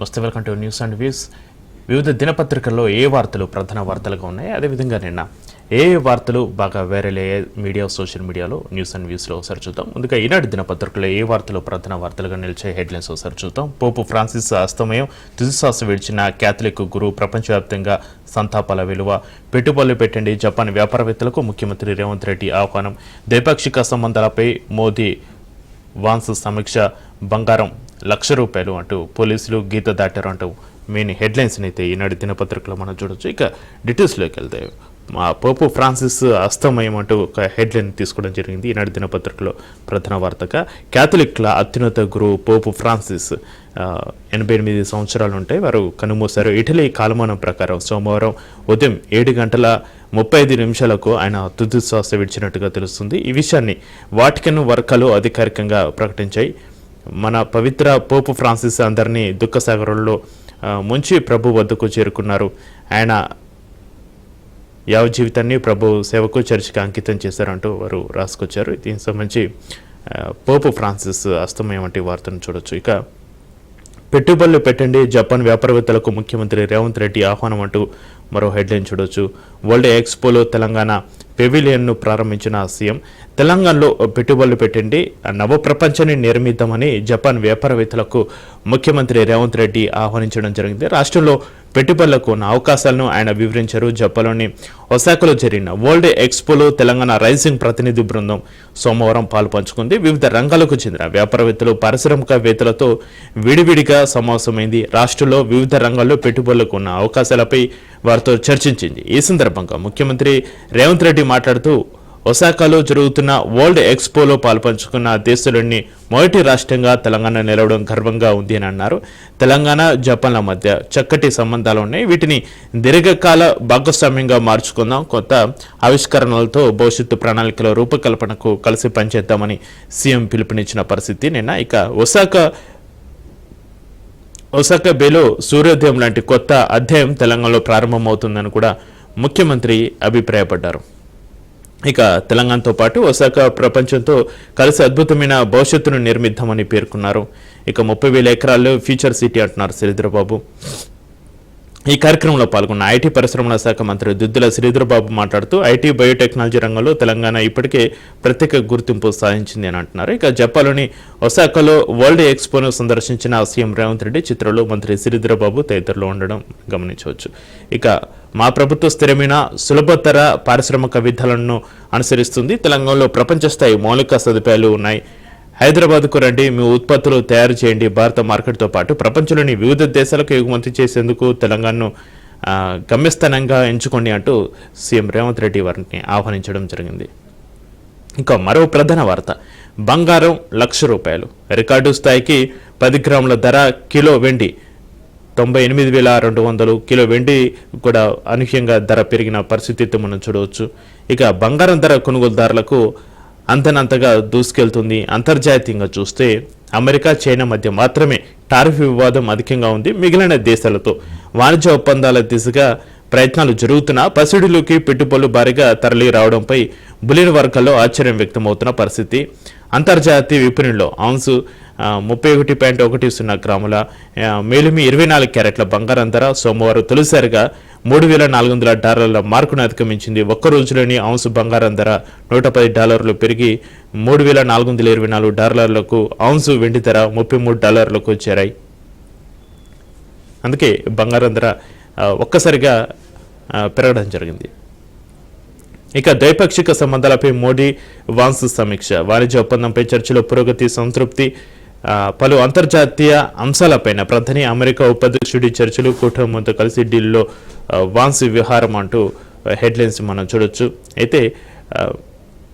నమస్తే welcome to news and views. వివిధ దినపత్రికల్లో ఏ వార్తలు ప్రధాన వార్తలుగా ఉన్నాయి? అదేవిధంగా నిన్న ఏ వార్తలు బాగా వైరల్ అయ్యే మీడియా సోషల్ మీడియాలో న్యూస్ అండ్ వ్యూస్లో ఒకసారి చూద్దాం. ముందుగా ఈనాడు దినపత్రికలో ఏ వార్తలు ప్రధాన వార్తలుగా నిలిచే హెడ్లైన్స్ ఒకసారి చూద్దాం. పోపు ఫ్రాన్సిస్ అస్తమయం. తుదిశ్వాస విడిచిన క్యాథలిక్ గురువు ప్రపంచవ్యాప్తంగా సంతాపాల విలువ. పెట్టుబడులు పెట్టండి జపాన్ వ్యాపారవేత్తలకు ముఖ్యమంత్రి రేవంత్ రెడ్డి ఆహ్వానం. ద్వైపాక్షిక సంబంధాలపై మోదీ వాన్స్ సమీక్ష. బంగారం లక్ష రూపాయలు అంటూ పోలీసులు గీత దాటారు అంటూ మెయిన్ హెడ్లైన్స్ని అయితే ఈనాడు దినపత్రికలో మనం చూడొచ్చు. ఇక డీటెయిల్స్లోకి వెళ్తే మా పోపు ఫ్రాన్సిస్ అస్తమయం అంటూ ఒక హెడ్లైన్ తీసుకోవడం జరిగింది ఈనాడు దినపత్రికలో ప్రధాన వార్తగా. క్యాథలిక్ల అత్యున్నత గురువు పోపు ఫ్రాన్సిస్ ఎనభై ఎనిమిది సంవత్సరాలు ఉంటాయి. వారు కనుమూశారు. ఇటలీ కాలమానం ప్రకారం సోమవారం ఉదయం ఏడు గంటల ముప్పై ఐదు నిమిషాలకు ఆయన తుది శ్వాస విడిచినట్టుగా తెలుస్తుంది. ఈ విషయాన్ని వాటికన్ వర్గాలు అధికారికంగా ప్రకటించాయి. మన పవిత్ర పోపు ఫ్రాన్సిస్ అందరినీ దుఃఖసాగరంలో ముంచి ప్రభు వద్దకు చేరుకున్నారు. ఆయన యావ జీవితాన్ని ప్రభు సేవకు చర్చికి అంకితం చేశారంటూ వారు రాసుకొచ్చారు. దీనికి సంబంధించి పోపు ఫ్రాన్సిస్ అస్తమయం వంటి వార్తను చూడొచ్చు. ఇక పెట్టుబడులు పెట్టండి. జపాన్ వ్యాపారవేత్తలకు ముఖ్యమంత్రి రేవంత్ రెడ్డి ఆహ్వానం అంటూ మరో హెడ్లైన్ చూడొచ్చు. వరల్డ్ ఎక్స్పోలో తెలంగాణ పెవిలియన్ను ప్రారంభించిన సీఎం తెలంగాణలో పెట్టుబడులు పెట్టండి నవ ప్రపంచాన్ని నిర్మిద్దామని జపాన్ వ్యాపారవేత్తలకు ముఖ్యమంత్రి రేవంత్ రెడ్డి ఆహ్వానించడం జరిగింది. రాష్ట్రంలో పెట్టుబడులకు ఉన్న అవకాశాలను ఆయన వివరించారు జపాన్లోని ఒసాకలో జరిగిన వరల్డ్ ఎక్స్పోలో తెలంగాణ రైజింగ్ ప్రతినిధి బృందం సోమవారం పాలు పంచుకుంది వివిధ రంగాలకు చెందిన వ్యాపారవేత్తలు పారిశ్రామికవేత్తలతో విడివిడిగా సమావేశమైంది. రాష్ట్రంలో వివిధ రంగాల్లో పెట్టుబడులకు ఉన్న అవకాశాలపై వారితో చర్చించింది. ఈ సందర్భంగా ముఖ్యమంత్రి రేవంత్ రెడ్డి మాట్లాడుతూ ఒసాకాలో జరుగుతున్న వరల్డ్ ఎక్స్పోలో పాల్పంచుకున్న దేశంలోని మొదటి రాష్ట్రంగా తెలంగాణ నిలవడం గర్వంగా ఉంది అని అన్నారు. తెలంగాణ జపాన్ల మధ్య చక్కటి సంబంధాలు ఉన్నాయి. వీటిని దీర్ఘకాల భాగస్వామ్యంగా మార్చుకుందాం. కొత్త ఆవిష్కరణలతో భవిష్యత్తు ప్రణాళికల రూపకల్పనకు కలిసి పనిచేద్దామని సీఎం పిలుపునిచ్చిన పరిస్థితి నిన్న. ఇక ఒసాకా ఒసాకా బేలో సూర్యోదయం లాంటి కొత్త అధ్యాయం తెలంగాణలో ప్రారంభమవుతుందని కూడా ముఖ్యమంత్రి అభిప్రాయపడ్డారు. ఇక తెలంగాణతో పాటు ఒసాకా ప్రపంచంతో కలిసి అద్భుతమైన భవిష్యత్తును నిర్మిద్దామని పేర్కొన్నారు. ఇక ముప్పై వేల ఎకరాల్లో ఫ్యూచర్ సిటీ అంటున్నారు శ్రీధరబాబు. ఈ కార్యక్రమంలో పాల్గొన్న ఐటీ పరిశ్రమల శాఖ మంత్రి దుద్దుల శ్రీధర్బాబు మాట్లాడుతూ ఐటీ బయోటెక్నాలజీ రంగంలో తెలంగాణ ఇప్పటికే ప్రత్యేక గుర్తింపు సాధించింది అని అంటున్నారు. ఇక జపాన్లోని ఒసాకాలో వరల్డ్ ఎక్స్పోను సందర్శించిన సీఎం రేవంత్ రెడ్డి చిత్రంలో మంత్రి శ్రీధర్బాబు తదితరులు ఉండడం గమనించవచ్చు. ఇక మా ప్రభుత్వ స్థిరమైన సులభతర పారిశ్రామిక విధానాలను అనుసరిస్తుంది. తెలంగాణలో ప్రపంచ స్థాయి మౌలిక సదుపాయాలు ఉన్నాయి. హైదరాబాద్కు రండి మీ ఉత్పత్తులు తయారు చేయండి భారత మార్కెట్తో పాటు ప్రపంచంలోని వివిధ దేశాలకు ఎగుమతి చేసేందుకు తెలంగాణను గమ్యస్థానంగా ఎంచుకోండి అంటూ సీఎం రేవంత్ రెడ్డి వారిని ఆహ్వానించడం జరిగింది. ఇంకా మరో ప్రధాన వార్త. బంగారం లక్ష రూపాయలు. రికార్డు స్థాయికి పది గ్రాముల ధర కిలో వెండి తొంభై ఎనిమిది వేల రెండు వందలు. కిలో వెండి కూడా అనూహ్యంగా ధర పెరిగిన పరిస్థితి మనం చూడవచ్చు. ఇక బంగారం ధర కొనుగోలుదారులకు అంతనంతగా దూసుకెళ్తుంది. అంతర్జాతీయంగా చూస్తే అమెరికా చైనా మధ్య మాత్రమే టారిఫ్ వివాదం అధికంగా ఉంది మిగిలిన దేశాలతో. వాణిజ్య ఒప్పందాల దిశగా ప్రయత్నాలు జరుగుతున్నా పసిడిలోకి పెట్టుబడులు భారీగా తరలి రావడంపై బులిన వర్గాల్లో ఆశ్చర్యం వ్యక్తమవుతున్న పరిస్థితి. అంతర్జాతీయ విపణిలో ఔన్సు ముప్పై ఒకటి పాయింట్ ఒకటి సున్నా గ్రాముల మేలిమి ఇరవై నాలుగు క్యారెట్ల బంగారం ధర సోమవారం తొలిసారిగా మూడు వేల నాలుగు వందల డాలర్ల మార్కును అధిగమించింది. ఒక్క రోజులోని ఆంసు బంగారం ధర నూట పది డాలర్లు పెరిగి మూడు వేల నాలుగు వందల ఇరవై నాలుగు డాలర్లకు ఔన్సు వెండి ధర ముప్పై మూడు డాలర్లకు చేరాయి. అందుకే బంగారం ధర ఒక్కసారిగా పెరగడం జరిగింది. ఇక ద్వైపాక్షిక సంబంధాలపై మోడీ వాన్స్ సమీక్ష. వాణిజ్య ఒప్పందంపై చర్చలో పురోగతి సంతృప్తి ఆ, పలు అంతర్జాతీయ అంశాలపైన ప్రధాని అమెరికా ఉపాధ్యక్షుడి చర్చలు కూటమితో కలిసి ఢిల్లీలో వాన్స్ విహారం అంటూ హెడ్లైన్స్ మనం చూడొచ్చు. అయితే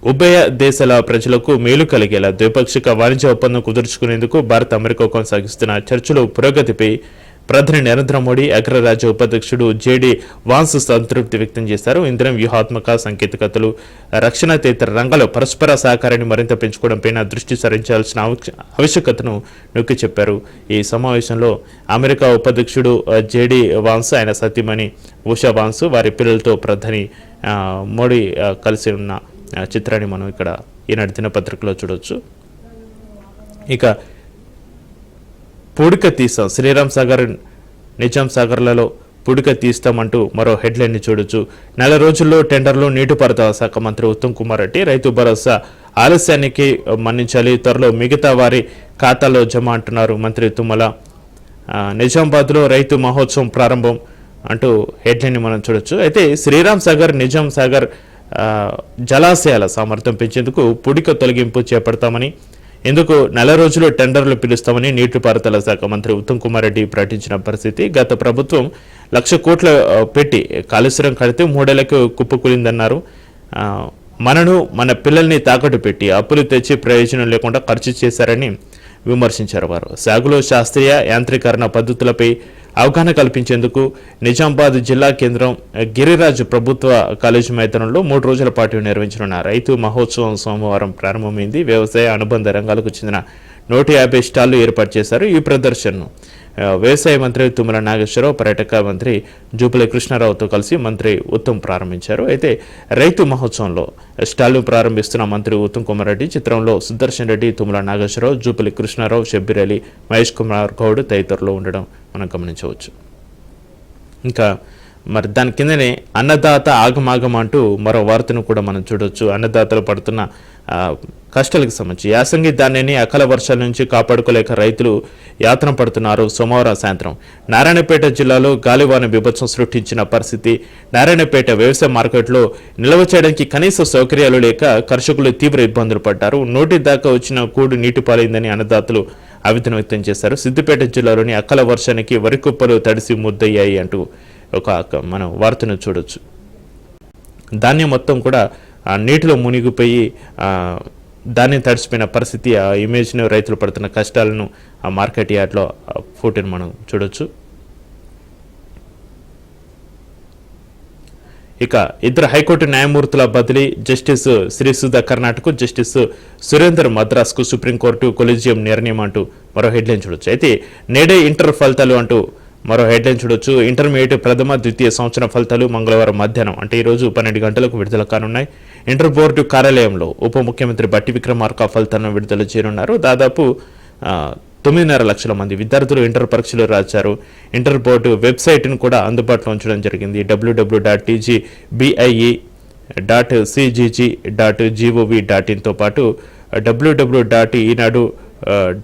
ఉభయ దేశాల ప్రజలకు మేలు కలిగేలా ద్వైపాక్షిక వాణిజ్య ఒప్పందం కుదుర్చుకునేందుకు భారత్ అమెరికా కొనసాగిస్తున్న చర్చలు పురోగతిపై ప్రధాని నరేంద్ర మోడీ అగ్రరాజ్య ఉపాధ్యక్షుడు జేడీ వాన్స్ సంతృప్తి వ్యక్తం చేశారు. ఇంధనం వ్యూహాత్మక సాంకేతికతలు రక్షణ తదితర రంగాల్లో పరస్పర సహకారాన్ని మరింత పెంచుకోవడంపై దృష్టి సారించాల్సిన ఆవశ్యకతను నొక్కి చెప్పారు. ఈ సమావేశంలో అమెరికా ఉపాధ్యక్షుడు జేడి జేడీ వాన్స్ ఆయన సతీమణి ఉషా వాన్స్ వారి పిల్లలతో ప్రధాని మోడీ కలిసి ఉన్న చిత్రాన్ని మనం ఇక్కడ ఈనాటి దినపత్రికలో చూడవచ్చు ఇక పుడిక తీస్తాం. శ్రీరామ్ సాగర్ నిజాం సాగర్లలో పుడిక తీస్తామంటూ మరో హెడ్లైన్ని చూడొచ్చు. నెల రోజుల్లో టెండర్లు నీటిపారుదల శాఖ మంత్రి ఉత్తమ్ కుమార్ రెడ్డి రైతు భరోసా ఆలస్యానికి మన్నించాలి త్వరలో మిగతా వారి ఖాతాలో జమ అంటున్నారు మంత్రి తుమ్మల. నిజామాబాద్లో రైతు మహోత్సవం ప్రారంభం అంటూ హెడ్లైన్ మనం చూడొచ్చు. అయితే శ్రీరామ్ సాగర్ నిజాం సాగర్ జలాశయాల సామర్థ్యం పెంచేందుకు పుడిక తొలగింపు చేపడతామని ఇందుకు నెల రోజులు టెండర్లు పిలుస్తామని నీటిపారుదల శాఖ మంత్రి ఉత్తమ్ కుమార్ రెడ్డి ప్రకటించిన పరిస్థితి గత ప్రభుత్వం లక్ష కోట్ల పెట్టి కాలుష్యం కడితే మూడేళ్ళకు కుప్పకూలిందన్నారు మనను మన పిల్లల్ని తాకట్టు పెట్టి అప్పులు తెచ్చి ప్రయోజనం లేకుండా ఖర్చు చేశారని విమర్శించారు వారు. సాగులో శాస్త్రీయ యాంత్రీకరణ పద్ధతులపై అవగాహన కల్పించేందుకు నిజామాబాద్ జిల్లా కేంద్రం గిరిరాజ్ ప్రభుత్వ కాలేజీ మైదానంలో మూడు రోజుల పాటు నిర్వహించనున్న రైతు మహోత్సవం సోమవారం ప్రారంభమైంది. వ్యవసాయ అనుబంధ రంగాలకు చెందిన నూట యాభై స్టాళ్ళు ఏర్పాటు చేశారు. ఈ ప్రదర్శనను వ్యవసాయ మంత్రి తుమ్మల నాగేశ్వరరావు పర్యాటక మంత్రి జూపల్లి కృష్ణారావుతో కలిసి మంత్రి ఉత్తమ్ ప్రారంభించారు. అయితే రైతు మహోత్సవంలో స్టాల్ను ప్రారంభిస్తున్న మంత్రి ఉత్తమ్ కుమార్ రెడ్డి చిత్రంలో సుదర్శన్ రెడ్డి తుమ్మల నాగేశ్వరరావు జూపల్లి కృష్ణారావు షబ్బీర్ అలీ మహేష్ కుమార్ గౌడ్ తదితరులు ఉండడం మనం గమనించవచ్చు. ఇంకా మరి దాని కిందనే అన్నదాత ఆగమాగం అంటూ మరో వార్తను కూడా మనం చూడవచ్చు అన్నదాతలు పడుతున్న కష్టాలకు సంబంధించి. యాసంగి ధాన్యాన్ని అకాల వర్షాల నుంచి కాపాడుకోలేక రైతులు యాతన పడుతున్నారు సోమవారం సాయంత్రం. నారాయణపేట జిల్లాలో గాలివాన బీభత్సం సృష్టించిన పరిస్థితి. నారాయణపేట వ్యవసాయ మార్కెట్లో నిల్వ చేయడానికి కనీస సౌకర్యాలు లేక కర్షకులు తీవ్ర ఇబ్బందులు పడ్డారు. నోటి దాకా వచ్చిన కూడు నీటి పాలైందని అన్నదాతలు ఆవేదన వ్యక్తం చేశారు. సిద్దిపేట జిల్లాలోని అకాల వర్షానికి వరి కుప్పలు తడిసి ముద్దయ్యాయి అంటూ ఒక మనం వార్తను చూడొచ్చు. ధాన్యం మొత్తం కూడా నీటిలో మునిగిపోయి దాన్ని తడిచిపోయిన పరిస్థితి ఆ ఇమేజ్ను రైతులు పడుతున్న కష్టాలను ఆ మార్కెట్ యార్డ్లో ఫోటోని మనం చూడొచ్చు. ఇక ఇద్దరు హైకోర్టు న్యాయమూర్తుల బదిలీ జస్టిస్ శ్రీసుధ కర్ణాటక జస్టిస్ సురేందర్ మద్రాస్కు సుప్రీంకోర్టు కొలిజియం నిర్ణయం అంటూ మరో హెడ్లైన్ చూడొచ్చు. అయితే నేడే ఇంటర్ ఫలితాలు అంటూ మరో హెడ్లైన్ చూడొచ్చు. ఇంటర్మీడియట్ ప్రథమ ద్వితీయ సంవత్సరం ఫలితాలు మంగళవారం మధ్యాహ్నం. అంటే ఈ రోజు పన్నెండు గంటలకు విడుదల కానున్నాయి. ఇంటర్ బోర్డు కార్యాలయంలో ఉప ముఖ్యమంత్రి బట్టి విక్రమార్క ఫలితాలను విడుదల చేయనున్నారు. దాదాపు తొమ్మిదిన్నర లక్షల మంది విద్యార్థులు ఇంటర్ పరీక్షలు రాశారు. ఇంటర్ బోర్డు వెబ్సైట్ను కూడా అందుబాటులో ఉంచడం జరిగింది. W W dot T G B I E dot C G G dot G O V dot ఇన్తో పాటు డబ్ల్యూడబ్ల్యూ డాట్ ఈనాడు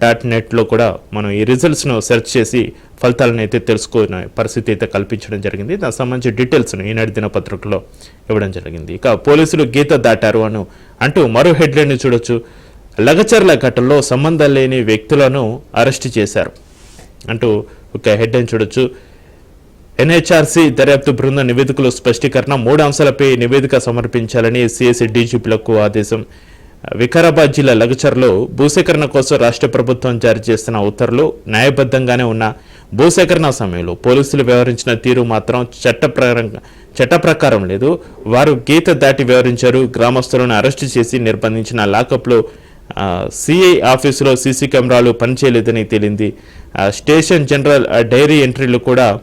డాట్ నెట్లో కూడా మనం ఈ రిజల్ట్స్ను సెర్చ్ చేసి ఫలితాలను అయితే తెలుసుకునే పరిస్థితి అయితే కల్పించడం జరిగింది. దానికి సంబంధించి డీటెయిల్స్ను ఈనాడు దినపత్రికలో ఇవ్వడం జరిగింది. ఇక పోలీసులు గీత దాటారు అను అంటూ మరో హెడ్లైన్ చూడొచ్చు. లగచర్ల ఘటనలో సంబంధం లేని వ్యక్తులను అరెస్ట్ చేశారు అంటూ ఒక హెడ్లైన్ చూడొచ్చు. ఎన్హెచ్ఆర్సీ దర్యాప్తు బృందం నివేదికలో స్పష్టీకరణ మూడు అంశాలపై నివేదిక సమర్పించాలని సిఎస్సి డీజీపీలకు ఆదేశం. వికారాబాద్ జిల్లా లగచర్లో భూసేకరణ కోసం రాష్ట్ర ప్రభుత్వం జారీ చేస్తున్న ఉత్తర్వులు న్యాయబద్ధంగానే ఉన్న భూసేకరణ సమయంలో పోలీసులు వ్యవహరించిన తీరు మాత్రం చట్ట చట్ట ప్రకారం లేదు. వారు గీత దాటి వ్యవహరించారు. గ్రామస్తులను అరెస్టు చేసి నిర్బంధించిన లాకప్లో సిఐ ఆఫీసులో సీసీ కెమెరాలు పనిచేయలేదని తేలింది. స్టేషన్ జనరల్ డైరీ ఎంట్రీలు కూడా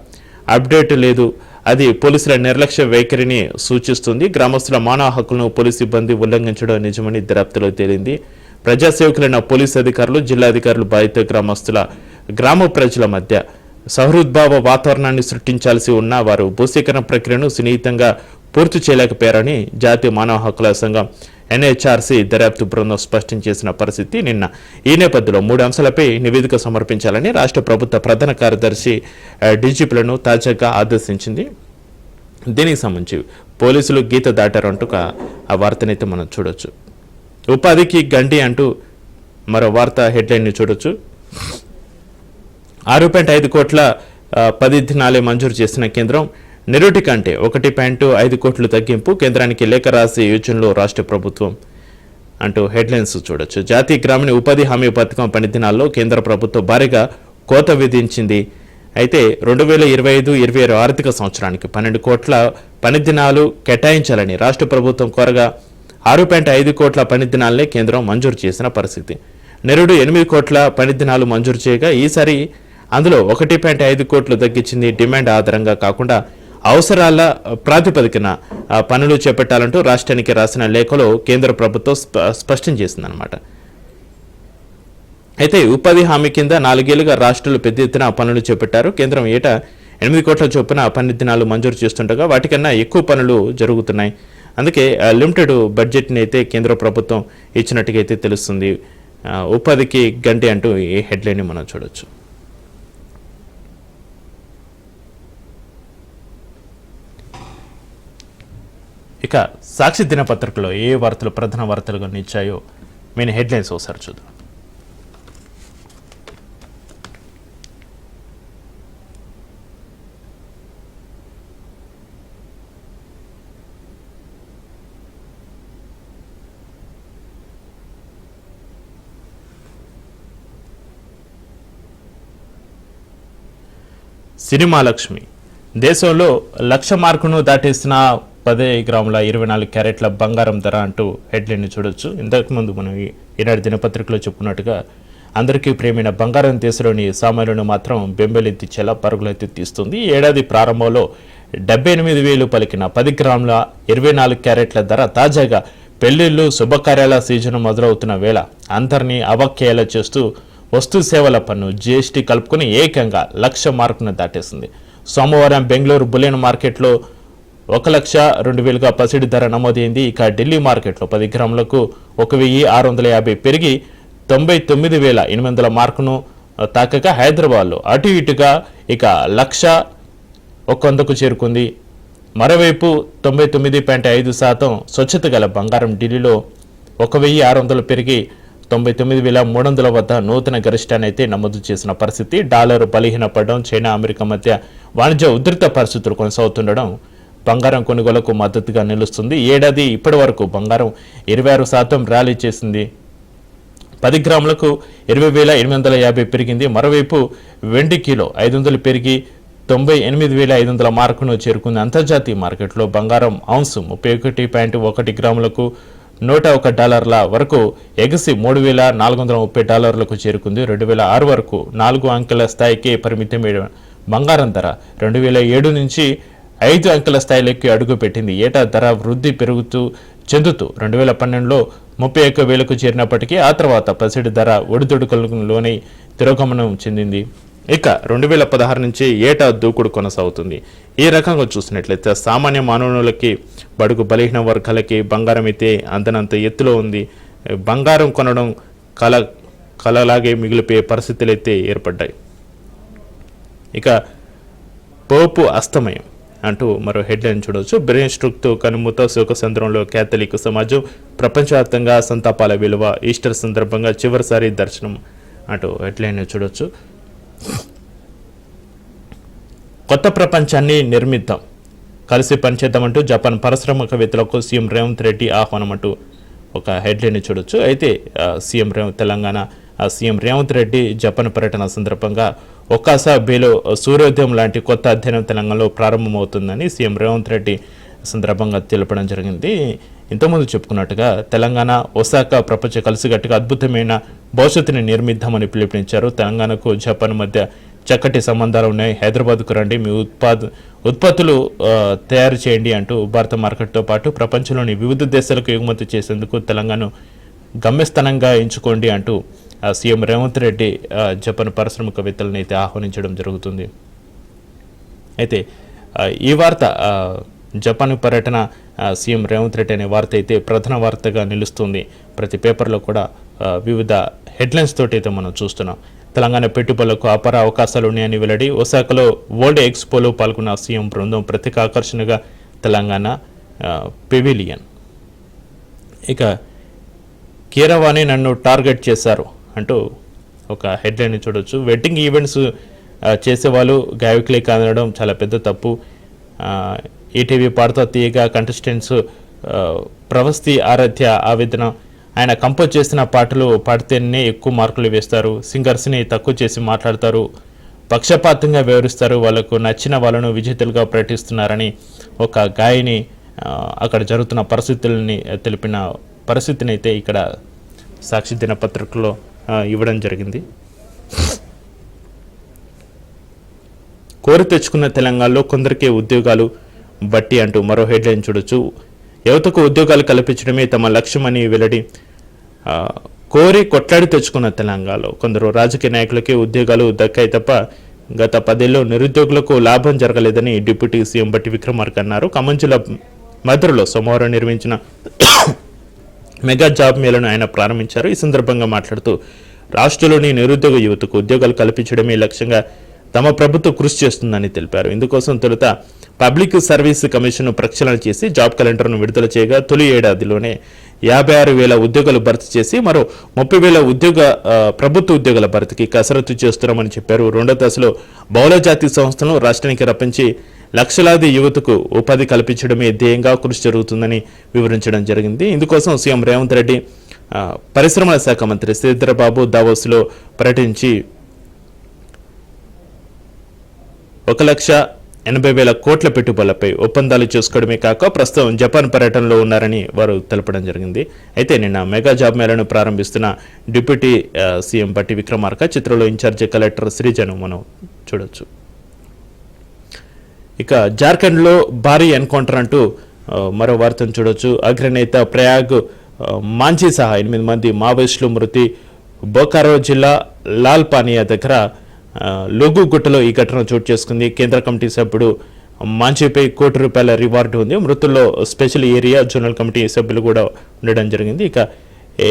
అప్డేట్ లేదు. అది పోలీసుల నిర్లక్ష్య వైఖరిని సూచిస్తుంది. గ్రామస్తుల మానవ హక్కులను పోలీసు సిబ్బంది ఉల్లంఘించడం నిజమని దర్యాప్తులో తేలింది. ప్రజాసేవకులైన పోలీసు అధికారులు జిల్లా అధికారులు బాధిత గ్రామస్తుల గ్రామ ప్రజల మధ్య సహృద్భావ వాతావరణాన్ని సృష్టించాల్సి ఉన్న వారు భూసేకరణ ప్రక్రియను సున్నితంగా పూర్తి చేయలేకపోయారని జాతీయ మానవ హక్కుల సంఘం ఎన్హెచ్ఆర్సీ దర్యాప్తు బృందం స్పష్టం చేసిన పరిస్థితి నిన్న. ఈ నేపథ్యంలో మూడు అంశాలపై నివేదిక సమర్పించాలని రాష్ట్ర ప్రభుత్వ ప్రధాన కార్యదర్శి డీజీపీలను తాజాగా ఆదేశించింది. దీనికి సంబంధించి పోలీసులు గీత దాటారంటూ ఒక ఆ వార్తనైతే మనం చూడొచ్చు. ఉపాధికి గండి అంటూ మరో వార్త హెడ్లైన్ని చూడొచ్చు. ఆరు పాయింట్ ఐదు కోట్ల పది దినాలే మంజూరు చేసిన కేంద్రం నిరుటి కంటే ఒకటి పాయింట్ ఐదు కోట్లు తగ్గింపు కేంద్రానికి లేఖ రాసే యోచనలో రాష్ట్ర ప్రభుత్వం అంటూ హెడ్లైన్స్ చూడొచ్చు. జాతీయ గ్రామీణ ఉపాధి హామీ పథకం పని దినాల్లో కేంద్ర ప్రభుత్వం భారీగా కోత విధించింది. అయితే రెండు వేల ఇరవై ఐదు ఇరవై ఆరు ఆర్థిక సంవత్సరానికి పన్నెండు కోట్ల పని దినాలు కేటాయించాలని రాష్ట్ర ప్రభుత్వం కోరగా ఆరు పాయింట్ ఐదు కోట్ల పని దినాలనే కేంద్రం మంజూరు చేసిన పరిస్థితి. నెరుడు ఎనిమిది కోట్ల పని దినాలు మంజూరు చేయగా ఈసారి అందులో ఒకటి పాయింట్ ఐదు కోట్లు తగ్గించింది డిమాండ్ ఆధారంగా కాకుండా అవసరాల ప్రాతిపదికన పనులు చేపట్టాలంటూ రాష్ట్రానికి రాసిన లేఖలో కేంద్ర ప్రభుత్వం స్ప- స్పష్టం చేసిందనమాట అయితే ఉపాధి హామీ కింద నాలుగేళ్ళుగా రాష్ట్రాలు పెద్ద ఎత్తున పనులు చేపట్టారు. కేంద్రం ఏటా ఎనిమిది కోట్ల చొప్పున పని దినాలు మంజూరు చేస్తుండగా వాటికన్నా ఎక్కువ పనులు జరుగుతున్నాయి. అందుకే లిమిటెడ్ బడ్జెట్ని అయితే కేంద్ర ప్రభుత్వం ఇచ్చినట్టుగా అయితే తెలుస్తుంది. ఉపాధికి గంటే అంటూ ఈ హెడ్లైన్ని మనం చూడొచ్చు. ఇక సాక్షి దినపత్రికలో ఏ వార్తలు ప్రధాన వార్తలుగా నిలిచాయో మీ హెడ్లైన్స్ ఒకసారి చూద్దాం. సినిమా లక్ష్మి. దేశంలో లక్ష మార్కును దాటేసిన పదే గ్రాముల ఇరవై నాలుగు క్యారెట్ల బంగారం ధర అంటూ హెడ్లైన్ చూడొచ్చు. ఇంతకుముందు మనం ఈ- ఈనాడు దినపత్రికలో చెప్పుకున్నట్టుగా అందరికీ ప్రేమైన బంగారం దేశంలోని సామాన్యులను మాత్రం బెంబెలెత్తిచ్చేలా పరుగులెత్తి తీస్తుంది. ఏడాది ప్రారంభంలో డెబ్బై ఎనిమిది వేలు పలికిన పది గ్రాముల ఇరవై నాలుగు క్యారెట్ల ధర తాజాగా పెళ్ళిళ్ళు శుభకార్యాల సీజన్ మొదలవుతున్న వేళ అందరినీ అవాక్యాల చేస్తూ వస్తు సేవల పన్ను జీఎస్టీ కలుపుకుని ఏకంగా లక్ష మార్కును దాటేసింది. సోమవారం బెంగళూరు బులెన్ మార్కెట్లో ఒక లక్ష రెండు వేలుగా పసిడి ధర నమోదైంది. ఇక ఢిల్లీ మార్కెట్లో పది గ్రాములకు ఒక వెయ్యి ఆరు వందల యాభై పెరిగి తొంభై తొమ్మిది వేల ఎనిమిది వందల మార్కును తాకగా హైదరాబాద్లో అటు ఇటుగా ఇక లక్ష ఒక వందకు చేరుకుంది. మరోవైపు తొంభై తొమ్మిది పాయింట్ ఐదు శాతం స్వచ్ఛత గల బంగారం ఢిల్లీలో ఒక వెయ్యి ఆరు వందలు పెరిగి తొంభై తొమ్మిది వేల మూడు వందల వద్ద నూతన గరిష్టాన్ని అయితే నమోదు చేసిన పరిస్థితి. డాలర్ బలహీనపడడం చైనా అమెరికా మధ్య వాణిజ్య ఉధృత పరిస్థితులు కొనసాగుతుండడం బంగారం కొనుగోలకు మద్దతుగా నిలుస్తుంది. ఏడాది ఇప్పటి వరకు బంగారం ఇరవై ఆరు శాతం ర్యాలీ చేసింది. పది గ్రాములకు ఇరవై వేల ఎనిమిది వందల యాభై పెరిగింది. మరోవైపు వెండి కిలో ఐదు వందలు పెరిగి తొంభై ఎనిమిది వేల ఐదు వందల మార్కును చేరుకుంది. అంతర్జాతీయ మార్కెట్లో బంగారం ఔన్స్ ముప్పై ఒకటి పాయింట్ ఒకటి గ్రాములకు నూట ఒక డాలర్ల వరకు ఎగసి మూడు వేల నాలుగు వందల ముప్పై డాలర్లకు చేరుకుంది. రెండు వేల ఆరు వరకు నాలుగు అంకెల స్థాయికి పరిమితమైన బంగారం ధర రెండు వేల ఏడు నుంచి ఐదు అంకెల స్థాయిలోకి అడుగు పెట్టింది. ఏటా ధర వృద్ధి పెరుగుతూ చెందుతూ రెండు వేల పన్నెండులో ముప్పై ఒక్క వేలకు చేరినప్పటికీ ఆ తర్వాత పసిడి ధర ఒడిదుడుకులలోనే తిరోగమనం చెందింది. ఇక రెండు వేల పదహారు నుంచి ఏటా దూకుడు కొనసాగుతుంది. ఈ రకంగా చూసినట్లయితే సామాన్య మానవులకి బడుగు బలహీన వర్గాలకి బంగారం అయితే అందనంత ఎత్తులో ఉంది. బంగారం కొనడం కల కలలాగే మిగిలిపోయే పరిస్థితులు అయితే ఏర్పడ్డాయి. ఇక పోపు అస్తమయం. అంటూ మరో హెడ్లైన్ చూడవచ్చు బ్రెయిన్ స్ట్రోక్తో కనుమూత శోకసంద్రంలో క్యాథలిక్ సమాజం ప్రపంచవ్యాప్తంగా సంతాపాల విలువ ఈస్టర్ సందర్భంగా చివరిసారి దర్శనం అంటూ హెడ్లైన్ చూడవచ్చు కొత్త ప్రపంచాన్ని నిర్మిద్దాం. కలిసి పనిచేద్దామంటూ జపాన్ పారిశ్రామికవేత్తలకు సీఎం రేవంత్ రెడ్డి ఆహ్వానం అంటూ ఒక హెడ్లైన్ చూడొచ్చు. అయితే C M Revanth Telangana C M Revanth Reddy Japan పర్యటన సందర్భంగా ఒక్కాసా బేలో సూర్యోదయం లాంటి కొత్త అధ్యయనం తెలంగాణలో ప్రారంభమవుతుందని సీఎం రేవంత్ రెడ్డి సందర్భంగా తెలపడం జరిగింది. ఇంతకుముందు చెప్పుకున్నట్టుగా తెలంగాణ ఒసాకా ప్రపంచ కలిసికట్టుగా అద్భుతమైన భవిష్యత్తుని నిర్మిద్దామని పిలుపునిచ్చారు. తెలంగాణకు జపాన్ మధ్య చక్కటి సంబంధాలు ఉన్నాయి. హైదరాబాద్కు రండి మీ ఉత్పాద ఉత్పత్తులు తయారు చేయండి అంటూ భారత మార్కెట్తో పాటు ప్రపంచంలోని వివిధ దేశాలకు ఎగుమతి చేసేందుకు తెలంగాణ గమ్యస్థానంగా ఎంచుకోండి అంటూ సీఎం రేవంత్ రెడ్డి జపాన్ పారిశ్రామికవేత్తలను అయితే ఆహ్వానించడం జరుగుతుంది. అయితే ఈ వార్త జపాన్ పర్యటన సీఎం రేవంత్ రెడ్డి అనే వార్త అయితే ప్రధాన వార్తగా నిలుస్తుంది. ప్రతి పేపర్లో కూడా వివిధ హెడ్లైన్స్ తోటి అయితే మనం చూస్తున్నాం. తెలంగాణ పెట్టుబడులకు అపార అవకాశాలు ఉన్నాయని వెల్లడి ఒసాకలో వరల్డ్ ఎక్స్పోలో పాల్గొన్న సీఎం బృందం ప్రత్యేక ఆకర్షణగా తెలంగాణ పెవిలియన్. ఇక కీరవాణి నన్ను టార్గెట్ చేశారు. అంటూ ఒక హెడ్లైన్ చూడొచ్చు. వెడ్డింగ్ ఈవెంట్స్ చేసేవాళ్ళు గాయకులే కాదనడం చాలా పెద్ద తప్పు. ఈటీవీ పాడుతా తీయగా కంటెస్టెంట్స్ ప్రవస్తి ఆరాధ్య ఆవేదన ఆయన కంపోజ్ చేసిన పాటలు పాడితేనే ఎక్కువ మార్కులు వేస్తారు. సింగర్స్ని తక్కువ చేసి మాట్లాడతారు. పక్షపాతంగా వివరిస్తారు వాళ్ళకు నచ్చిన వాళ్ళను విజేతలుగా ప్రకటిస్తున్నారని ఒక గాయని అక్కడ జరుగుతున్న పరిస్థితులని తెలిపిన పరిస్థితిని అయితే ఇక్కడ సాక్షి దినపత్రికలో ఇవ్వడం జరిగింది. కోరి తెచ్చుకున్న తెలంగాణలో కొందరికే ఉద్యోగాలు బట్టి అంటూ మరో హెడ్లైన్ చూడొచ్చు. యువతకు ఉద్యోగాలు కల్పించడమే తమ లక్ష్యమని వెల్లడి కోరి కొట్లాడి తెచ్చుకున్న తెలంగాణలో కొందరు రాజకీయ నాయకులకే ఉద్యోగాలు దక్కాయి తప్ప గత పదేళ్ళు నిరుద్యోగులకు లాభం జరగలేదని డిప్యూటీ సీఎం బట్టి విక్రమార్క అన్నారు. ఖమ్మం జిల్లా మధురలో సోమవారం నిర్మించిన మెగా జాబ్ మేళను ఆయన ప్రారంభించారు. ఈ సందర్భంగా మాట్లాడుతూ రాష్ట్రంలోని నిరుద్యోగ యువతకు ఉద్యోగాలు కల్పించడమే లక్ష్యంగా తమ ప్రభుత్వం కృషి చేస్తుందని తెలిపారు. ఇందుకోసం తొలుత పబ్లిక్ సర్వీస్ కమిషన్ ప్రక్షాళన చేసి జాబ్ క్యాలెండర్ను విడుదల చేయగా తొలి ఏడాదిలోనే యాభై ఆరు వేల ఉద్యోగాలు భర్తీ చేసి మరో ముప్పై వేల ఉద్యోగ ప్రభుత్వ ఉద్యోగాల భర్తీకి కసరత్తు చేస్తున్నామని చెప్పారు. రెండో దశలో బహుళజాతి సంస్థలను రాష్ట్రానికి రప్పించి లక్షలాది యువతకు ఉపాధి కల్పించడమే ధ్యేయంగా కృషి జరుగుతుందని వివరించడం జరిగింది. ఇందుకోసం సీఎం రేవంత్ రెడ్డి పరిశ్రమల శాఖ మంత్రి శ్రీధరబాబు దావోస్లో పర్యటించి ఒక లక్ష ఎనభై వేల కోట్ల పెట్టుబడులపై ఒప్పందాలు చేసుకోవడమే కాక ప్రస్తుతం జపాన్ పర్యటనలో ఉన్నారని వారు తెలపడం జరిగింది. అయితే నిన్న మెగా జాబ్ మేళను ప్రారంభిస్తున్న డిప్యూటీ సీఎం బట్టి విక్రమార్క చిత్రంలో ఇన్ఛార్జి కలెక్టర్ శ్రీజను మనం చూడొచ్చు. ఇక జార్ఖండ్లో భారీ ఎన్కౌంటర్ అంటూ మరో వార్తను చూడొచ్చు. అగ్రనేత ప్రయాగ్ మాంచీ సహా ఎనిమిది మంది మావోయిస్టులు మృతి. బోకారో జిల్లా లాల్ పానియా దగ్గర లొగు గుట్టలో ఈ ఘటన చోటు చేసుకుంది. కేంద్ర కమిటీ సభ్యుడు మాంచీపై కోటి రూపాయల రివార్డు ఉంది. మృతుల్లో స్పెషల్ ఏరియా జోనల్ కమిటీ సభ్యులు కూడా ఉండడం జరిగింది. ఇక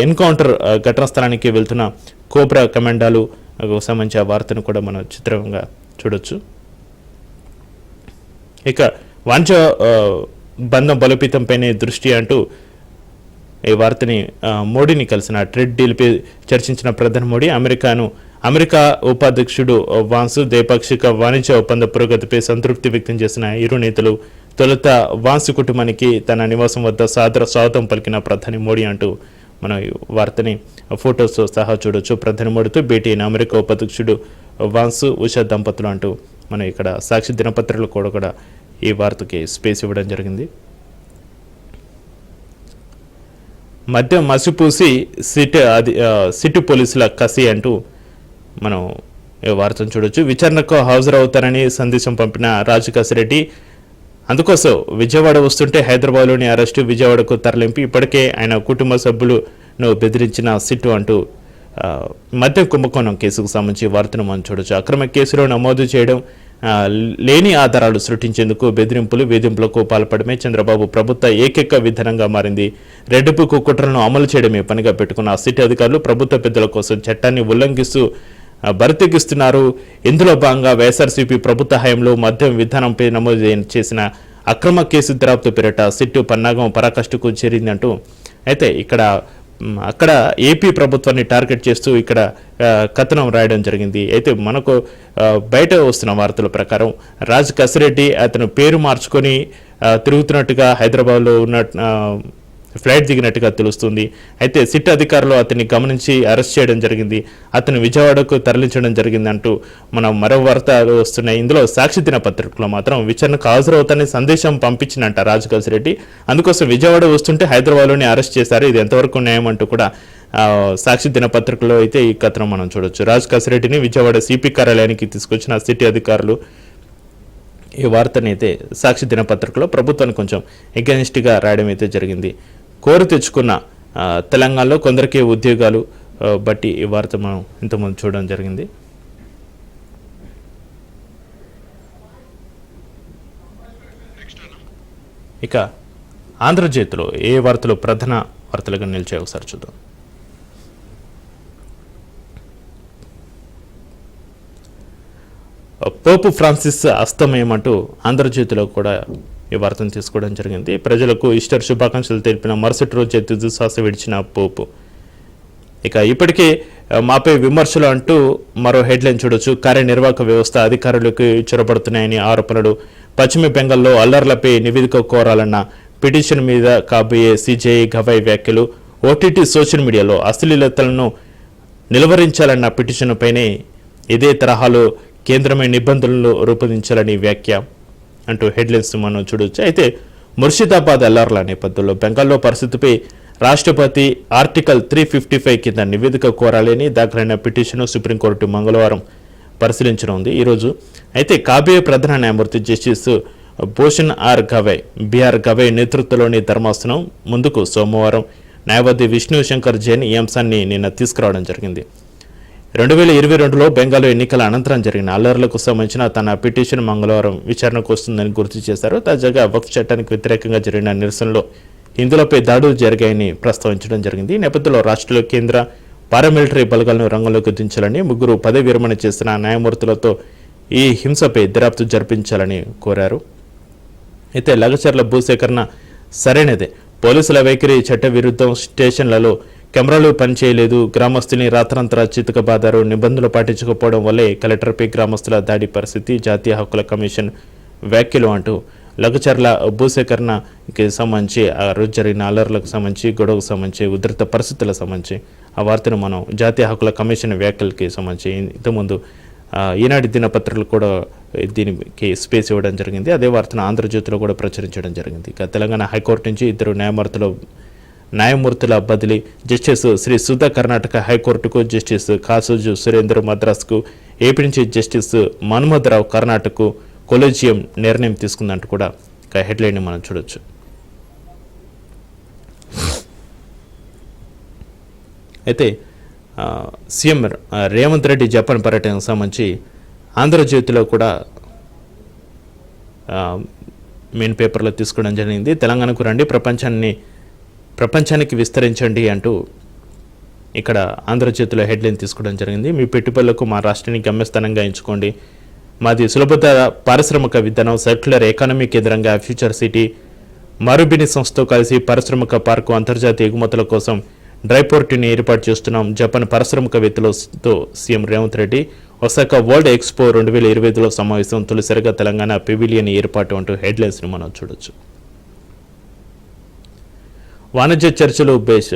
ఎన్కౌంటర్ ఘటన స్థలానికి వెళ్తున్న కోబ్రా కమాండాలు సంబంధించిన వార్తను కూడా మనం చిత్రంగా చూడొచ్చు. ఇక వాణిజ్య బంధం బలోపేతంపైనే దృష్టి అంటూ ఈ వార్తని మోడీని కలిసిన ట్రేడ్ డీల్పై చర్చించిన ప్రధాని మోడీ అమెరికాను అమెరికా ఉపాధ్యక్షుడు వాన్సు ద్వైపాక్షిక వాణిజ్య ఒప్పంద పురోగతిపై సంతృప్తి వ్యక్తం చేసిన ఇరు నేతలు తొలుత వాన్సు కుటుంబానికి తన నివాసం వద్ద సాదర స్వాగతం పలికిన ప్రధాని మోడీ అంటూ మనం వార్తని ఫోటోస్తో సహా చూడొచ్చు. ప్రధాని మోడీతో భేటీ అయిన అమెరికా ఉపాధ్యక్షుడు వాన్సు ఉషా దంపతులు అంటూ మనం ఇక్కడ సాక్షి దినపత్రికలు కూడా కూడా ఈ వార్తకి స్పేస్ ఇవ్వడం జరిగింది. మద్యం మసిపూసి సిట్ అది సిటీ సిట్టు పోలీసుల కసి అంటూ మనం ఈ వార్తను చూడొచ్చు. విచారణకు హాజరవుతారని సందేశం పంపిన రాజు రెడ్డి అందుకోసం విజయవాడ వస్తుంటే హైదరాబాద్లోని అరెస్టు విజయవాడకు తరలింపి ఇప్పటికే ఆయన కుటుంబ సభ్యులను బెదిరించిన సిట్టు అంటూ మద్య కుంభకోణం కేసుకు సంబంధించి వార్తను మనం చూడొచ్చు. అక్రమ కేసులో నమోదు చేయడం లేని ఆధారాలు సృష్టించేందుకు బెదిరింపులు వేధింపులకు పాల్పడమే చంద్రబాబు ప్రభుత్వ ఏకైక విధానంగా మారింది. రెడ్డిపుకు బుక్ కుట్రలను అమలు చేయడమే పనిగా పెట్టుకున్న ఆ సిటీ అధికారులు ప్రభుత్వ పెద్దల కోసం చట్టాన్ని ఉల్లంఘిస్తూ ఆ, బరితెగిస్తున్నారు. ఇందులో భాగంగా వైఎస్ఆర్సీపీ ప్రభుత్వ హయాంలో మద్యం విధానంపై నమోదు చేసిన అక్రమ కేసు దర్యాప్తు పేరిట సిట్టు పన్నాగం పరాకష్టుకు చేరిందంటూ అయితే ఇక్కడ అక్కడ ఏపీ ప్రభుత్వాన్ని టార్గెట్ చేస్తూ ఇక్కడ కథనం రాయడం జరిగింది. అయితే మనకు బయట వస్తున్న వార్తల ప్రకారం రాజ్ కసిరెడ్డి అతను పేరు మార్చుకొని తిరుగుతున్నట్టుగా హైదరాబాద్లో ఉన్న ఫ్లైట్ దిగినట్టుగా తెలుస్తుంది. అయితే సిట్ అధికారులు అతన్ని గమనించి అరెస్ట్ చేయడం జరిగింది. అతను విజయవాడకు తరలించడం జరిగింది అంటూ మనం మరో వార్తలు వస్తున్నాయి. ఇందులో సాక్షి దినపత్రికలో మాత్రం విచారణకు హాజరవుతానని సందేశం పంపించినంట రాజు రెడ్డి. అందుకోసం విజయవాడ వస్తుంటే హైదరాబాద్లోనే అరెస్ట్ చేశారు. ఇది ఎంతవరకు న్యాయం అంటూ కూడా సాక్షి దినపత్రికలో అయితే ఈ కథనం మనం చూడొచ్చు. రాజ్ కసిరెడ్డిని విజయవాడ సిపి కార్యాలయానికి తీసుకొచ్చిన సిటీ అధికారులు ఈ వార్తని అయితే సాక్షి దినపత్రికలో ప్రభుత్వాన్ని కొంచెం ఎగెనిస్ట్గా రాయడం అయితే జరిగింది. కోరి తెచ్చుకున్న తెలంగాణలో కొందరికే ఉద్యోగాలు బట్టి ఈ వార్త మనం ఇంతకుముందు చూడడం జరిగింది. ఇక ఆంధ్రజ్యోతిలో ఏ వార్తలు ప్రధాన వార్తలుగా నిలిచాయి ఒకసారి చూద్దాం. పోపు ఫ్రాన్సిస్ అస్తమయమంటూ ఆంధ్రజ్యోతిలో కూడా ఈ వార్తను తీసుకోవడం జరిగింది. ప్రజలకు ఈస్టర్ శుభాకాంక్షలు తెలిపిన మరుసటి రోజు తుదిశ్వాస విడిచిన పోపు. ఇక ఇప్పటికే మాపై విమర్శలు అంటూ మరో హెడ్లైన్ చూడొచ్చు. కార్యనిర్వాహక వ్యవస్థ అధికారులకు చొరబడుతున్నాయని ఆరోపణలు. పశ్చిమ బెంగాల్లో అల్లర్లపై నివేదిక కోరాలన్న పిటిషన్ మీద కాబోయే సిజేఐ గవై వ్యాఖ్యలు. ఓటీటీ సోషల్ మీడియాలో అశ్లీలతలను నిలువరించాలన్న పిటిషన్పైనే ఇదే తరహాలో కేంద్రమైన నిబంధనలు రూపొందించాలని వ్యాఖ్య. అంటూ హెడ్లైన్స్ మనం చూడొచ్చు. అయితే ముర్షిదాబాద్ అల్లర్ల నేపథ్యంలో బెంగాల్లో పరిస్థితిపై రాష్ట్రపతి ఆర్టికల్ త్రీ ఫిఫ్టీ ఫైవ్ కింద నివేదిక కోరాలని దాఖలైన పిటిషన్ను సుప్రీంకోర్టు మంగళవారం పరిశీలించనుంది. ఈరోజు అయితే కాబే ప్రధాన న్యాయమూర్తి justice Bhushan R Gavai B R Gavai నేతృత్వంలోని ధర్మాసనం ముందుకు సోమవారం న్యాయవాది విష్ణు శంకర్ జైన్ ఈ అంశాన్ని నిన్న తీసుకురావడం జరిగింది. రెండు వేల ఇరవై రెండులో బెంగాల్ ఎన్నికల అనంతరం జరిగిన అల్లర్లకు సంబంధించిన తన పిటిషన్ మంగళవారం విచారణకు వస్తుందని గుర్తు చేశారు. తాజాగా వక్ఫ్ చట్టానికి వ్యతిరేకంగా జరిగిన నిరసనలో హిందులపై దాడులు జరిగాయని ప్రస్తావించడం జరిగింది. ఈ నేపథ్యంలో రాష్ట్రంలో కేంద్ర పారామిలిటరీ బలగాలను రంగంలోకి దించాలని ముగ్గురు పదవి విరమణ చేసిన న్యాయమూర్తులతో ఈ హింసపై దర్యాప్తు జరిపించాలని కోరారు. అయితే లగచర్ల భూసేకరణ సరైనదే. పోలీసుల వైఖరి చట్ట విరుద్ధం స్టేషన్లలో కెమెరాలు పనిచేయలేదు. గ్రామస్తుల్ని రాత్రంతరా చితకబాదారు నిబంధనలు పాటించకపోవడం వల్లే కలెక్టర్పై గ్రామస్తుల దాడి పరిస్థితి జాతీయ హక్కుల కమిషన్ వ్యాఖ్యలు అంటూ లఘుచర్ల భూసేకరణకి సంబంధించి ఆ రోజు జరిగిన అల్లర్లకు సంబంధించి గొడవకు సంబంధించి ఉధృత పరిస్థితులకు సంబంధించి ఆ వార్తను మనం జాతీయ హక్కుల కమిషన్ వ్యాఖ్యలకి సంబంధించి ఇంతకుముందు ఈనాటి దినపత్రికలు కూడా దీనికి స్పేస్ ఇవ్వడం జరిగింది. అదే వార్తను ఆంధ్రజ్యోతిలో కూడా ప్రచురించడం జరిగింది. ఇక తెలంగాణ హైకోర్టు నుంచి ఇద్దరు న్యాయమూర్తులు న్యాయమూర్తుల బదిలీ జస్టిస్ శ్రీ సుధా కర్ణాటక హైకోర్టుకు జస్టిస్ కాసోజు సురేందర్ మద్రాస్కు ఏపీ నుంచి జస్టిస్ మన్మధరావు కర్ణాటకకు కొలేజియం నిర్ణయం తీసుకుందంటూ కూడా ఒక హెడ్లైన్ మనం చూడొచ్చు. అయితే సీఎం రేవంత్ రెడ్డి జపాన్ పర్యటనకు సంబంధించి ఆంధ్రజ్యోతిలో కూడా మెయిన్ పేపర్లో తీసుకోవడం జరిగింది. తెలంగాణకు రండి ప్రపంచాన్ని ప్రపంచానికి విస్తరించండి అంటూ ఇక్కడ ఆంధ్రజ్యోతిలో హెడ్లైన్ తీసుకోవడం జరిగింది. మీ పెట్టుబడులకు మా రాష్ట్రాన్ని గమ్యస్థానంగా ఎంచుకోండి. మాది సులభతర పారిశ్రామిక విధానం సర్క్యులర్ ఎకానమీ కేంద్రంగా ఫ్యూచర్ సిటీ మరుబిని సంస్థతో కలిసి పారిశ్రామిక పార్కు అంతర్జాతీయ ఎగుమతుల కోసం డ్రైపోర్టుని ఏర్పాటు చేస్తున్నాం. Japan పారిశ్రామికవేత్తలతో C M Revanth Reddy Osaka world expo రెండు వేల ఇరవై ఐదులో సమావేశం తొలిసారిగా తెలంగాణ పెవిలియన్ ఏర్పాటు అంటూ హెడ్లైన్స్ని మనం చూడొచ్చు. వాణిజ్య చర్చలు బేస్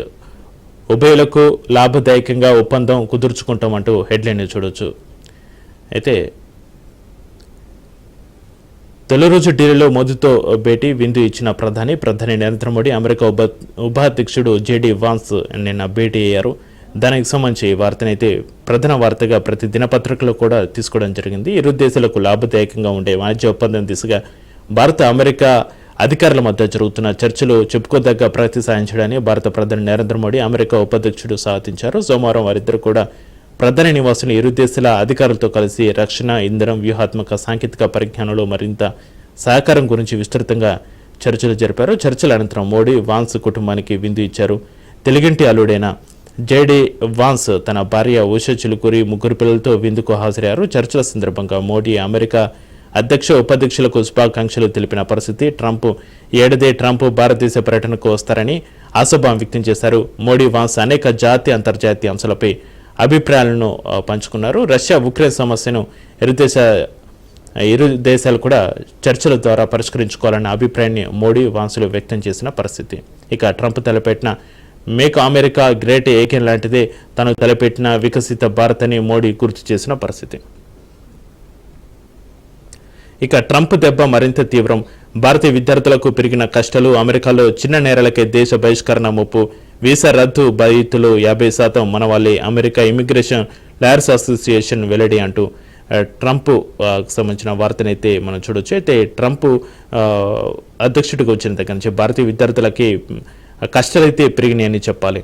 ఉభయలకు లాభదాయకంగా ఒప్పందం కుదుర్చుకుంటామంటూ హెడ్లైన్ చూడొచ్చు. అయితే తొలి రోజు ఢిల్లీలో మోదీతో భేటీ విందు ఇచ్చిన ప్రధాని ప్రధాని నరేంద్ర మోడీ అమెరికా ఉప ఉపాధ్యక్షుడు జేడీ వాన్స్ నిన్న భేటీ అయ్యారు. దానికి సంబంధించి వార్తనైతే ప్రధాన వార్తగా ప్రతి దినపత్రికలో కూడా తీసుకోవడం జరిగింది. ఇరు దేశాలకు లాభదాయకంగా ఉండే వాణిజ్య ఒప్పందం దిశగా భారత అమెరికా అధికారుల మధ్య జరుగుతున్న చర్చలు చెప్పుకోదగ్గ ప్రగతి సాధించడాన్ని భారత ప్రధాని నరేంద్ర మోడీ అమెరికా ఉపాధ్యక్షుడు సాధించారు సోమవారం వారిద్దరు కూడా ప్రధాని నివాసులు ఇరు దేశాల అధికారులతో కలిసి రక్షణ ఇంధనం వ్యూహాత్మక సాంకేతిక పరిజ్ఞానంలో మరింత సహకారం గురించి విస్తృతంగా చర్చలు జరిపారు. చర్చల అనంతరం మోడీ వాన్స్ కుటుంబానికి విందు ఇచ్చారు. తెలుగింటి అల్లుడైన జేడీ వాన్స్ తన భార్య ఉష చిలుకూరి ముగ్గురు పిల్లలతో విందుకు హాజరయ్యారు. చర్చల సందర్భంగా మోడీ అమెరికా అధ్యక్ష ఉపాధ్యక్షులకు శుభాకాంక్షలు తెలిపిన పరిస్థితి. ట్రంప్ ఏడాది ట్రంప్ భారతదేశ పర్యటనకు వస్తారని ఆశాభావం వ్యక్తం చేశారు. మోడీ వాన్స్ అనేక జాతీయ అంతర్జాతీయ అంశాలపై అభిప్రాయాలను పంచుకున్నారు. రష్యా ఉక్రెయిన్ సమస్యను ఇరు దేశ ఇరు దేశాలు కూడా చర్చల ద్వారా పరిష్కరించుకోవాలన్న అభిప్రాయాన్ని మోడీ వాన్సులు వ్యక్తం చేసిన పరిస్థితి. ఇక ట్రంప్ తలపెట్టిన మేక్ అమెరికా గ్రేట్ ఏకెన్ లాంటిదే తను తలపెట్టిన వికసిత భారత్ అని మోడీ గుర్తు చేసిన పరిస్థితి. ఇక ట్రంప్ దెబ్బ మరింత తీవ్రం. భారతీయ విద్యార్థులకు పెరిగిన కష్టాలు అమెరికాలో చిన్న నేరాలకే దేశ బహిష్కరణ ముప్పు. వీసా రద్దు బాధితులు యాభై శాతం మన వాళ్ళే. అమెరికా ఇమిగ్రేషన్ లాయర్స్ అసోసియేషన్ వెల్లడి అంటూ. ట్రంప్ సంబంధించిన వార్తనైతే మనం చూడొచ్చు. అయితే ట్రంప్ అధ్యక్షుడికి వచ్చిన దగ్గర నుంచి భారతీయ విద్యార్థులకి మ్, కష్టాలైతే పెరిగినాయని చెప్పాలి.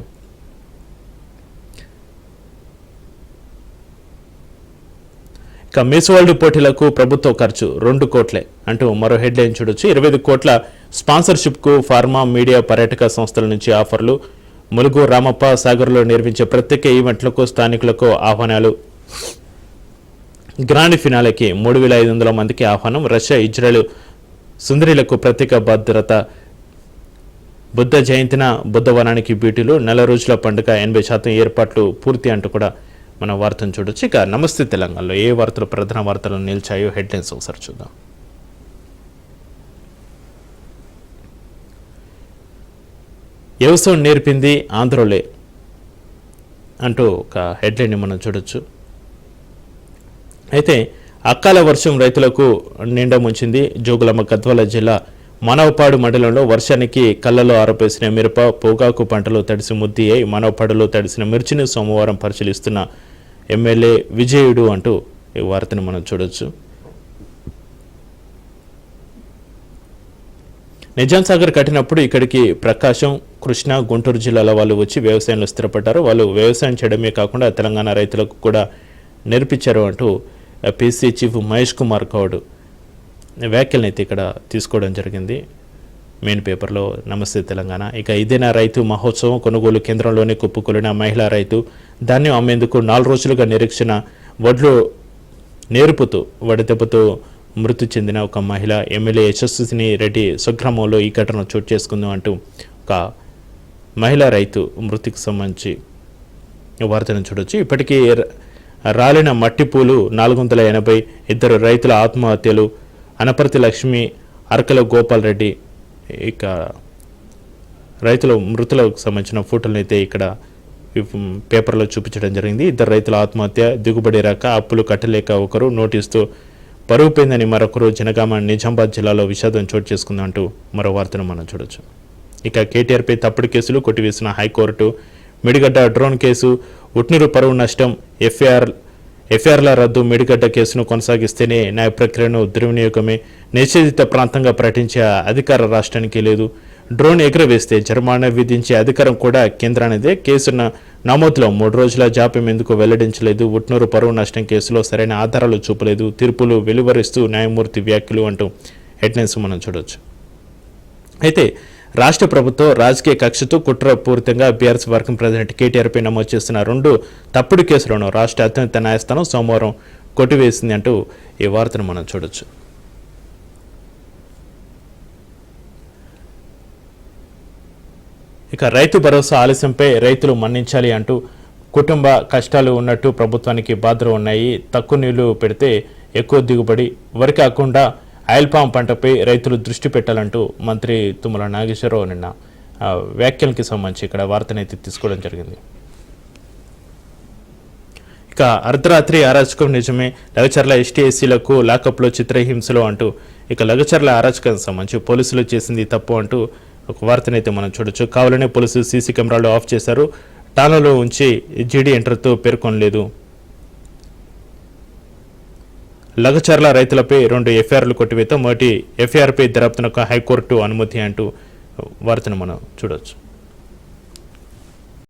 ఇక మిస్ వరల్డ్ పోటీలకు ప్రభుత్వ ఖర్చు రెండు కోట్లే అంటూ మరో హెడ్లైన్ చూడొచ్చు. ఇరవై ఐదు కోట్ల స్పాన్సర్షిప్కు ఫార్మా మీడియా పర్యాటక సంస్థల నుంచి ఆఫర్లు. ములుగు రామప్ప సాగర్లో నిర్మించే ప్రత్యేక ఈవెంట్లకు స్థానికులకు ఆహ్వానాలు. గ్రాండ్ ఫినాలేకి మూడు వేల ఐదు వందల మందికి ఆహ్వానం. రష్యా ఇజ్రాయెల్ సుందరిలకు ప్రత్యేక భద్రత. బుద్ధ జయంతిన బుద్ధవనానికి బ్యూటీలు నెల రోజుల పండుగ ఎనభై శాతం ఏర్పాట్లు పూర్తి అంటూ కూడా మన వార్తను చూడొచ్చు. ఇక నమస్తే తెలంగాణలో. ఏ వార్తలు ప్రధాన వార్తలు నిలిచాయో హెడ్లైన్స్ ఒకసారి చూద్దాం. వ్యవసాయం నేర్పింది ఆంధ్రోలే అంటూ ఒక హెడ్లైన్ని మనం చూడొచ్చు. అయితే అకాల వర్షం రైతులకు నిండా ముంచింది. జోగులమ్మ గద్వాల జిల్లా మనవపాడు మండలంలో వర్షానికి కళ్ళలో ఆరోపేసిన మిరప పొగాకు పంటలు తడిసి ముద్ది అయి మనవపాడులో తడిసిన మిర్చిని సోమవారం పరిశీలిస్తున్న ఎమ్మెల్యే విజయుడు అంటూ ఈ వార్తను మనం చూడొచ్చు. నిజాం సాగర్ కట్టినప్పుడు ఇక్కడికి ప్రకాశం కృష్ణా గుంటూరు జిల్లాల వాళ్ళు వచ్చి వ్యవసాయంలో స్థిరపడ్డారు. వాళ్ళు వ్యవసాయం చేయడమే కాకుండా తెలంగాణ రైతులకు కూడా నేర్పించారు అంటూ P C chief Mahesh Kumar Goud వ్యాఖ్యలను అయితే ఇక్కడ తీసుకోవడం జరిగింది. మెయిన్ పేపర్లో నమస్తే తెలంగాణ. ఇక ఇదేనా రైతు మహోత్సవం? కొనుగోలు కేంద్రంలోనే కుప్పుకొలిన మహిళా రైతు ధాన్యం అమ్మేందుకు నాలుగు రోజులుగా నిరీక్షణ వడ్లు నేర్పుతూ వడదెబ్బతో మృతి చెందిన ఒక మహిళ ఎమ్మెల్యే యశస్విని రెడ్డి స్వగ్రామంలో ఈ ఘటన చోటు చేసుకుందాం అంటూ ఒక మహిళా రైతు మృతికి సంబంధించి వార్తను చూడొచ్చు. ఇప్పటికీ రాలిన మట్టి పూలు నాలుగు వందల ఎనభై ఇద్దరు రైతుల ఆత్మహత్యలు అనపర్తి లక్ష్మి అరకల గోపాల్ రెడ్డి ఇక రైతుల మృతులకు సంబంధించిన ఫోటోలను అయితే ఇక్కడ పేపర్లో చూపించడం జరిగింది. ఇద్దరు రైతుల ఆత్మహత్య దిగుబడి రాక అప్పులు కట్టలేక ఒకరు నోటీసుతో పరువు పోయిందని మరొకరు జనగామ నిజామాబాద్ జిల్లాలో విషాదం చోటు చేసుకుందంటూ మరో వార్తను మనం చూడొచ్చు. ఇక కేటీఆర్పై తప్పుడు కేసులు కొట్టివేసిన high court Medigadda drone case Utnoor పరువు నష్టం ఎఫ్ఐఆర్ ఎఫ్ఐఆర్ల రద్దు మిడిగడ్డ కేసును కొనసాగిస్తేనే న్యాయ ప్రక్రియను దుర్వినియోగమే. నిషేధిత ప్రాంతంగా ప్రకటించే అధికార రాష్ట్రానికి లేదు. డ్రోన్ ఎగురవేస్తే జరిమానా విధించే అధికారం కూడా కేంద్రానిదే. కేసున్న నమోదులో మూడు రోజుల జాప్యం ఎందుకు వెల్లడించలేదు? ఉట్నూరు పరువు నష్టం కేసులో సరైన ఆధారాలు చూపలేదు. తీర్పులు వెలువరిస్తూ న్యాయమూర్తి వ్యాఖ్యలు అంటూ హెడ్లైన్స్ మనం చూడొచ్చు. అయితే రాష్ట్ర ప్రభుత్వం రాజకీయ కక్షతో కుట్రపూరితంగా బీఆర్ఎస్ వర్కింగ్ ప్రెసిడెంట్ కేటీఆర్పై నమోదు చేస్తున్న రెండు తప్పుడు కేసులను రాష్ట్ర అత్యున్నత న్యాయస్థానం సోమవారం కొట్టివేసింది అంటూ ఈ వార్తను మనం చూడొచ్చు. ఇక రైతు భరోసా ఆలస్యంపై రైతులు మన్నించాలి అంటూ కుటుంబ కష్టాలు ఉన్నట్టు ప్రభుత్వానికి బాధలు ఉన్నాయి. తక్కువ నీళ్ళు పెడితే ఎక్కువ దిగుబడి. వరి కాకుండా ఆయిల్ పామ్ పంటపై రైతులు దృష్టి పెట్టాలంటూ మంత్రి తుమ్మల నాగేశ్వరరావు నిన్న వ్యాఖ్యలకి సంబంధించి ఇక్కడ వార్తనైతే తీసుకోవడం జరిగింది. ఇక అర్ధరాత్రి అరాచకం నిజమే. లగచర్ల ఎస్టీ ఎస్సీలకు లాకప్లో చిత్రహింసలు అంటూ ఇక లగచర్ల అరాచకం సంబంధించి పోలీసులు చేసింది తప్పు అంటూ ఒక వార్తనైతే మనం చూడొచ్చు. కావాలనే పోలీసులు సీసీ కెమెరాలు ఆఫ్ చేశారు. టానాలో ఉంచి జీడీ ఎంటర్తో పేర్కొనలేదు. లగచర్ల రైతులపై రెండు ఎఫ్ఐఆర్లు కొట్టివేత మొదటి ఎఫ్ఐఆర్పై దర్యాప్తునకు హైకోర్టు అనుమతి అంటూ వార్తను మనం చూడొచ్చు.